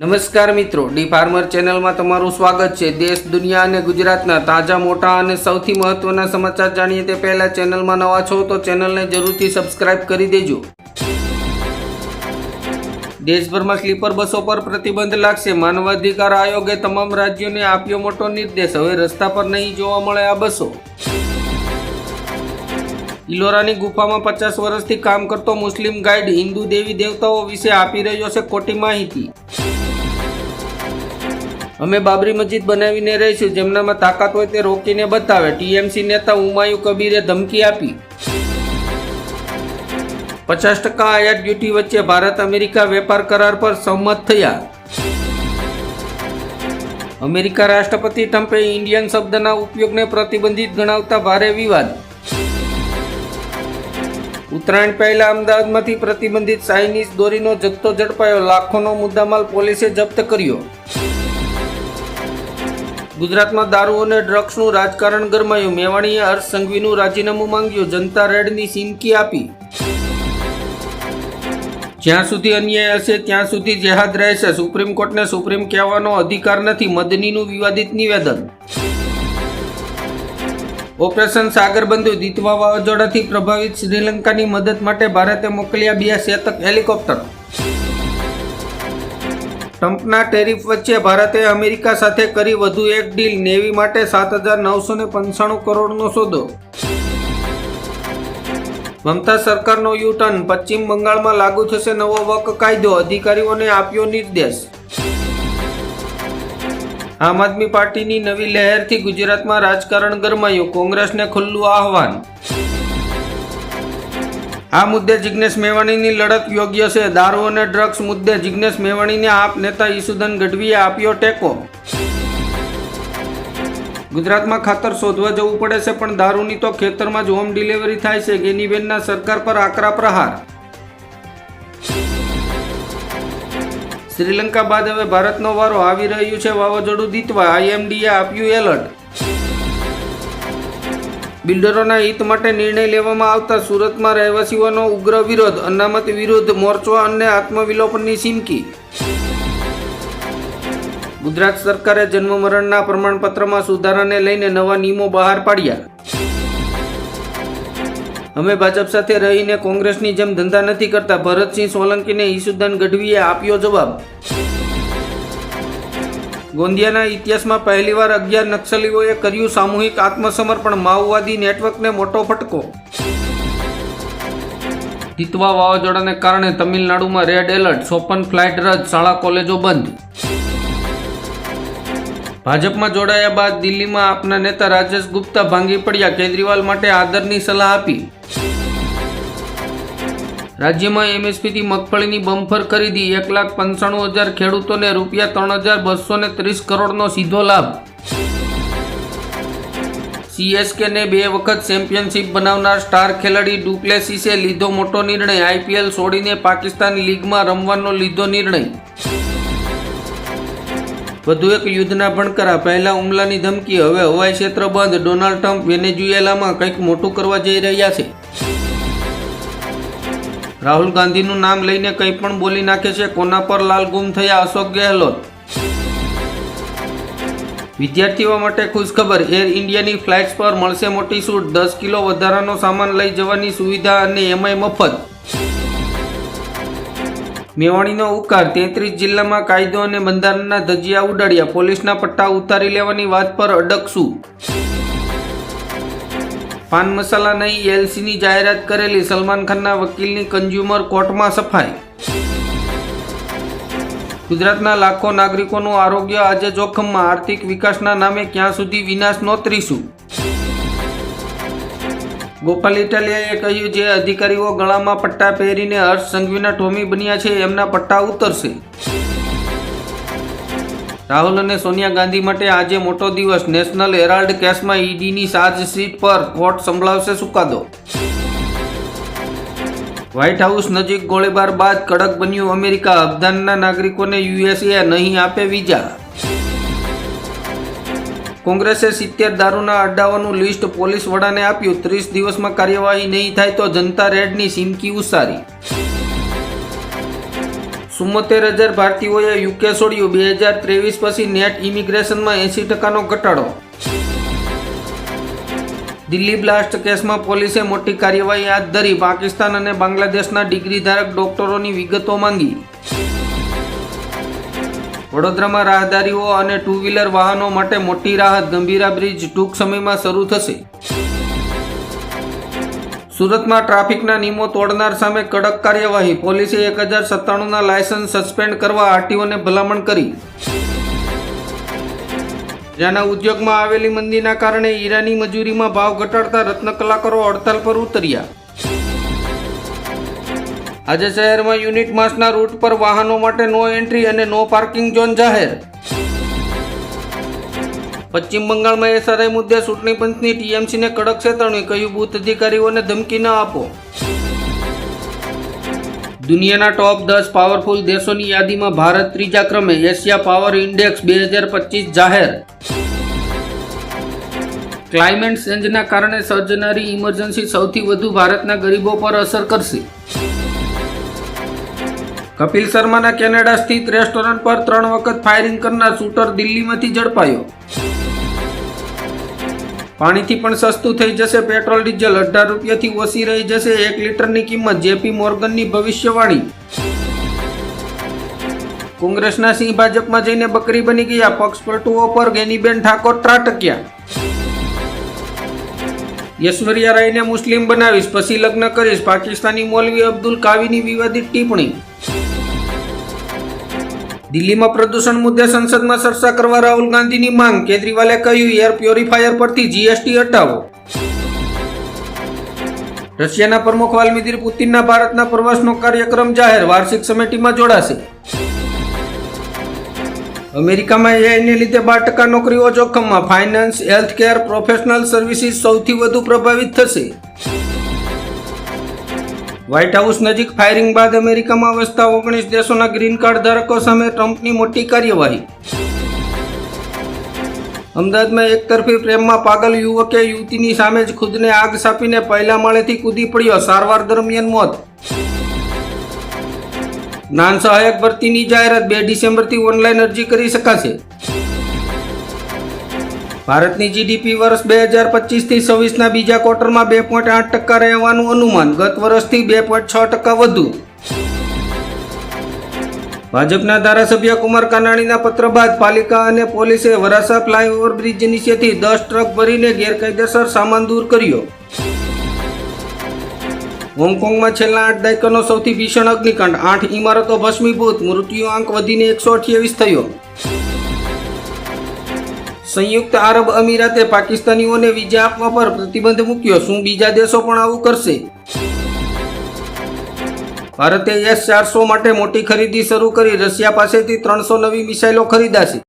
નમસ્કાર મિત્રો D farmer ચેનલમાં તમારું સ્વાગત છે. દેશ, દુનિયા અને ગુજરાતના તાજા, મોટા અને સૌથી મહત્વના સમાચાર જાણીએ તે પહેલા ચેનલમાં નવા છો તો ચેનલને જરૂરથી સબસ્ક્રાઇબ કરી દેજો. દેશભરમાં સ્લીપર બસો પર પ્રતિબંધ લાગશે. માનવાધિકાર આયોગે તમામ રાજ્યોને આપ્યો મોટો નિર્દેશ. હવે રસ્તા પર નહીં જોવા મળે આ બસો. ઇલોરાની ગુફામાં પચાસ વર્ષથી કામ કરતો મુસ્લિમ ગાઈડ હિન્દુ દેવી દેવતાઓ વિશે આપી રહ્યો છે ખોટી માહિતી. અમે બાબરી મસ્જિદ બનાવીને રહીશું. જેમનામાં તાકાત હોય તે રોકીને બતાવે. ટીએમસી નેતા હુમાયુ કબીરે ધમકી આપી. પચાસ ટકા આયાત ડ્યુટી વચ્ચે ભારત અમેરિકા વેપાર કરાર પર સહમત થયા. અમેરિકા રાષ્ટ્રપતિ ટ્રમ્પે ઇન્ડિયન શબ્દના ઉપયોગને પ્રતિબંધિત ગણાવતા ભારે વિવાદ. ઉત્તરાયણ પહેલા અમદાવાદમાંથી પ્રતિબંધિત ચાઇનીઝ દોરીનો જથ્થો ઝડપાયો. લાખોનો મુદ્દામાલ પોલીસે જપ્ત કર્યો. ગુજરાતમાં દારૂ અને ડ્રગ્સનું રાજકારણ ગરમાયું. મેવાણીએ હર્ષ સંઘવીનું રાજીનામું માંગ્યું. જનતા રેડની સિમકી આપી. જ્યાં સુધી અન્યાય હશે, ત્યાં સુધી જેહાદ રહેશે. સુપ્રીમ કોર્ટને સુપ્રીમ કહેવાનો અધિકાર નથી. મદનીનું વિવાદિત નિવેદન. ઓપરેશન સાગરબંધુ દીતવા વાવાઝોડાથી પ્રભાવિત શ્રીલંકાની મદદ માટે ભારતે મોકલ્યા બે શેતક હેલિકોપ્ટર. ટ્રમ્પના ટેરિફ વચ્ચે ભારતે અમેરિકા સાથે કરી વધુ એક ડીલ, નેવી માટે સાત હજાર નવસો ને પંચાણું કરોડનો સોદો. મમતા સરકારનો યુટર્ન, પશ્ચિમ બંગાળમાં લાગુ થશે નવો વક કાયદો, અધિકારીઓને આપ્યો નિર્દેશ. આમ આદમી પાર્ટીની નવી લહેરથી ગુજરાતમાં રાજકારણ ગરમાયું, કોંગ્રેસને ખુલ્લું આહવાન. આ મુદ્દે જિજ્ઞેશ મેવાણીની લડત યોગ્ય છે. દારૂ અને ડ્રગ્સ મુદ્દે જિજ્ઞેશ મેવાણીને આપ નેતા ઈસુદન ગઢવીએ આપ્યો ટેકો. ગુજરાતમાં ખાતર શોધવા જવું પડે છે, પણ દારૂની તો ખેતરમાં જ હોમ ડિલિવરી થાય છે. ગેનીબેનના સરકાર પર આકરા પ્રહાર. શ્રીલંકા બાદ હવે ભારતનો વારો આવી રહ્યું છે. વાવાઝોડું દીતવા આઈએમડીએ આપ્યું એલર્ટ. બિલ્ડરોના હિત માટે નિર્ણય લેવામાં આવતા સુરતમાં રહેવાસીઓનો ઉગ્ર વિરોધ, અનામત વિરુદ્ધ મોરચો અને આત્મવિલોપનની ચીમકી ગુજરાત સરકારે જન્મ મરણના પ્રમાણપત્રમાં સુધારાને લઈને નવા નિયમો બહાર પાડ્યા. અમે ભાજપ સાથે રહીને કોંગ્રેસની જેમ ધંધા નથી કરતા. ભરતસિંહ સોલંકીને ઈસુદાન ગઢવીએ આપ્યો જવાબ. ગોંદિયાના ઇતિહાસમાં પહેલીવાર અગિયાર નક્સલીઓએ કર્યું સામૂહિક આત્મસમર્પણ. માઓવાદી નેટવર્કને મોટો ફટકો. દીતવા વાવાઝોડાને કારણે તમિલનાડુમાં રેડ એલર્ટ. સોપન ફ્લાઇટ રદ. શાળા, કોલેજો બંધ. ભાજપમાં જોડાયા બાદ દિલ્હીમાં આપના નેતા રાજેશ ગુપ્તા ભાંગી પડ્યા. કેજરીવાલ માટે આદરની સલાહ આપી. રાજ્યમાં એમએસપીથી મગફળીની બમ્ફર ખરીદી એક લાખ પંચાણું હજાર ખેડૂતોને રૂપિયા ત્રણ હજાર બસો ને ત્રીસ કરોડનો સીધો લાભ. સીએસકેને બે વખત ચેમ્પિયનશિપ બનાવનાર સ્ટાર ખેલાડી ડુપ્લેસીસે લીધો મોટો નિર્ણય. આઈપીએલ છોડીને પાકિસ્તાન લીગમાં રમવાનો લીધો નિર્ણય. વધુ એક યુદ્ધના ભણકરા. પહેલા હુમલાની ધમકી. હવે હવાઈ ક્ષેત્ર બંધ. ડોનાલ્ડ ટ્રમ્પ વેનેઝુએલામાં કંઈક મોટું કરવા જઈ રહ્યા છે. રાહુલ ગાંધીનું નામ લઈને કંઈ પણ બોલી નાખે છે, કોના પર લાલ ગુમ થયા અશોક ગેહલોત? વિદ્યાર્થીઓ માટે ખુશખબર, એર ઇન્ડિયાની ફ્લાઇટ્સ પર મળશે મોટી છૂટ, દસ કિલો વધારાનો સામાન લઈ જવાની સુવિધા અને એમાંય મફત. મેવાણીનો ઉકાર તેત્રીસ જિલ્લામાં કાયદો અને બંધારણના ધજિયા ઉડાડ્યા, પોલીસના પટ્ટા ઉતારી લેવાની વાત પર અડકશું. પાન મસાલા નહીં, એલસીની જાહેરાત કરેલી, સલમાન ખાનના વકીલની કન્ઝ્યુમર કોર્ટમાં સફાઈ. ગુજરાતના લાખો નાગરિકોનું આરોગ્ય આજે જોખમમાં, આર્થિક વિકાસના નામે ક્યાં સુધી વિનાશ નોતરીશું? ગોપાલ ઇટાલિયાએ કહ્યું જે અધિકારીઓ ગળામાં પટ્ટા પહેરીને હર્ષ સંઘવીના ટોમી બન્યા છે, એમના પટ્ટા ઉતરશે. રાહુલ અને સોનિયા ગાંધી માટે આજે મોટો દિવસ. નેશનલ હેરાલ્ડ કેસમાં ઈડીની ચાર્જશીટ પર કોર્ટ સંભળાવશે ચુકાદો વ્હાઇટ હાઉસ નજીક ગોળીબાર બાદ કડક બન્યું અમેરિકા. અફઘાનના નાગરિકોને યુએસએ નહીં આપે વિઝા. કોંગ્રેસે સિત્તેર દારૂના અડ્ડાઓનું લિસ્ટ પોલીસ વડાને આપ્યું. ત્રીસ દિવસમાં કાર્યવાહી નહીં થાય તો જનતા રેડની સિમકી ઉચ્ચારી ચુમ્મોતેર હજાર ભારતીયોએ યુકે છોડ્યું. બે હજાર ત્રેવીસ પછી નેટ ઇમિગ્રેશનમાં એંસી ટકાનો ઘટાડો. દિલ્હી બ્લાસ્ટ કેસમાં પોલીસે મોટી કાર્યવાહી હાથ ધરી. પાકિસ્તાન અને બાંગ્લાદેશના ડિગ્રી ધારક ડોક્ટરોની વિગતો માંગી. વડોદરામાં રાહદારીઓ અને ટુ વ્હીલર વાહનો માટે મોટી રાહત. ગંભીરા બ્રિજ ટૂંક સમયમાં શરૂ થશે. સુરતમાં ટ્રાફિકના નિયમો તોડનાર સામે કડક કાર્યવાહી. પોલીસે એક હજાર સત્તાણુંના લાયસન્સ સસ્પેન્ડ કરવા આરટીઓને ભલામણ કરી. જ્યાંના ઉદ્યોગમાં આવેલી મંદીના કારણે હીરાની મજૂરીમાં ભાવ ઘટાડતા રત્ન કલાકારો હડતાલ પર ઉતર્યા. આજે શહેરમાં યુનિટ માસના રૂટ પર વાહનો માટે નો એન્ટ્રી અને નો પાર્કિંગ ઝોન જાહેર. પશ્ચિમ બંગાળમાં એસઆરઆઈ મુદ્દે ચૂંટણી પંચની ટીએમસીને કડક ચેતવણી કહ્યું બૂથ અધિકારીઓને ધમકી ન આપો? દુનિયાના ટોપ દસ પાવરફુલ દેશોની યાદીમાં ભારત ત્રીજા ક્રમે, એશિયા પાવર ઇન્ડેક્સ બે હજાર પચીસ જાહેર. ક્લાઇમેટ ચેન્જના કારણે સર્જનારી ઇમરજન્સી સૌથી વધુ ભારતના ગરીબો પર અસર કરશે. કપિલ શર્માના કેનેડા સ્થિત રેસ્ટોરન્ટ પર ત્રણ વખત ફાયરિંગ કરનાર શૂટર દિલ્હીમાંથી ઝડપાયો. પાણીથી પણ સસ્તું થઈ જશે, પેટ્રોલ, ડીઝલ અઢાર રૂપિયાથી ઓછી રહી જશે, એક લીટરની કિંમત જેપી મોર્ગનની ભવિષ્યવાણી. કોંગ્રેસના સિંહ ભાજપમાં જઈને બકરી બની ગયા પક્ષ પલટુઓ પર ગેનીબેન ઠાકોર ત્રાટક્યા. યશ્વર્યા રાયને મુસ્લિમ બનાવીશ, પછી લગ્ન કરીશ, પાકિસ્તાની મૌલવી અબ્દુલ કાવીની વિવાદિત ટિપ્પણી. દિલ્હીમાં પ્રદૂષણ મુદ્દે સંસદમાં ચર્ચા કરવા રાહુલ ગાંધીની માંગ. કેજરીવાલે કહ્યું એર પ્યોરિફાયર પરથી જીએસટી હટાવો. રશિયાના પ્રમુખ વાલ્મીદિર પુતિનના ભારતના પ્રવાસનો કાર્યક્રમ જાહેર. વાર્ષિક સમિટીમાં જોડાશે. અમેરિકામાં એઆઈને લીધે બાર ટકા નોકરીઓ જોખમમાં. ફાઇનાન્સ હેલ્થકેર પ્રોફેશનલ સર્વિસીસ સૌથી વધુ પ્રભાવિત થશે. વ્હાઇટ હાઉસ નજીક ફાયરિંગ બાદ અમેરિકામાં વસતા ઓગણીસ દેશોના ગ્રીન કાર્ડ ધારકો સામે ટ્રમ્પની મોટી કાર્યવાહી. અમદાવાદમાં એકતરફી પ્રેમમાં પાગલ યુવકે યુવતીની સામે જ ખુદને આગ સાપીને પહેલા માળેથી કૂદી પડ્યો સારવાર દરમિયાન મોત. નાન સહાયક ભરતીની જાહેરાત બે ડિસેમ્બરથી ઓનલાઈન અરજી કરી શકાશે. ભારતની જીડીપી વર્ષ બે હજાર પચીસથી છવ્વીસના બીજા ક્વાર્ટરમાં બે પોઈન્ટ આઠ ટકા રહેવાનું અનુમાન ગત વર્ષથી બે પોઈન્ટ છ ટકા વધુ. ભાજપના ધારાસભ્ય કુમાર કાનાણીના પત્ર બાદ પાલિકા અને પોલીસે વરાસા ફ્લાયઓવર બ્રિજ નીચેથી દસ ટ્રક ભરીને ગેરકાયદેસર સામાન દૂર કર્યો. હોંગકોંગમાં છેલ્લા આઠ દાયકાનો સૌથી ભીષણ અગ્નિકાંડ. આઠ ઇમારતો ભસ્મીભૂત. મૃત્યુ આંક વધીને એકસો અઠ્યાવીસ થયો. સંયુક્ત આરબ અમીરાતે પાકિસ્તાનીઓને વિઝા આપવા પર પ્રતિબંધ મૂક્યો. શું બીજા દેશો પણ આવું કરશે? ભારતે એસ ચારસો માટે મોટી ખરીદી શરૂ કરી. રશિયા પાસેથી ત્રણસો નવી મિસાઇલો ખરીદાશે.